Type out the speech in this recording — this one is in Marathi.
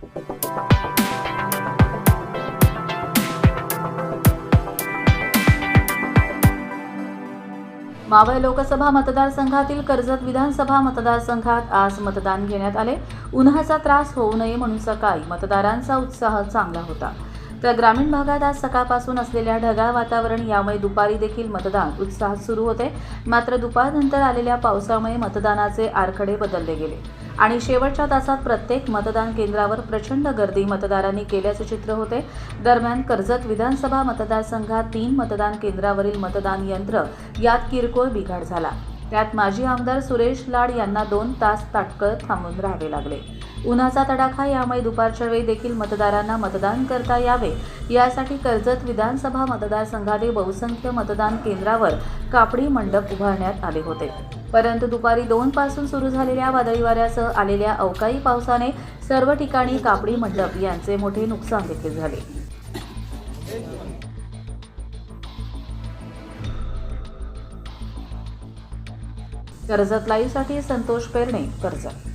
मावळ लोकसभा मतदारसंघातील कर्जत विधानसभा मतदारसंघात आज मतदान घेण्यात आले. उन्हाचा त्रास होऊ नये म्हणून सकाळी मतदारांचा उत्साह चांगला होता. तर ग्रामीण भागात आज सकाळपासून असलेल्या ढगाळ वातावरण यामुळे दुपारी देखील मतदान उत्साहात सुरू होते. मात्र दुपारनंतर आलेल्या पावसामुळे मतदानाचे आरखडे बदलले गेले. आणि शेवटच्या तासात प्रत्येक मतदान केंद्रावर प्रचंड गर्दी मतदारांनी केल्याचे चित्र होते. दरम्यान कर्जत विधानसभा मतदारसंघात तीन मतदान केंद्रावरील मतदान यंत्र यात किरकोळ बिघाड झाला. त्यात माजी आमदार सुरेश लाड यांना दोन तास ताटकळत थांबून राहावे लागले. उन्हाचा तडाखा यामुळे दुपारच्या वेळी देखील मतदारांना मतदान करता यावे. यासाठी कर्जत विधानसभा मतदारसंघातील बहुसंख्य मतदान केंद्रावर कापडी मंडप उभारण्यात आले होते. परंतु दुपारी दोन पासून सुरू झालेल्या वादळी वाऱ्यासह आलेल्या अवकाळी पावसाने सर्व ठिकाणी कापडी मंडप यांचे मोठे नुकसान देखील झाले. कर्जत लाईव्हसाठी संतोष पेरणे कर्जत.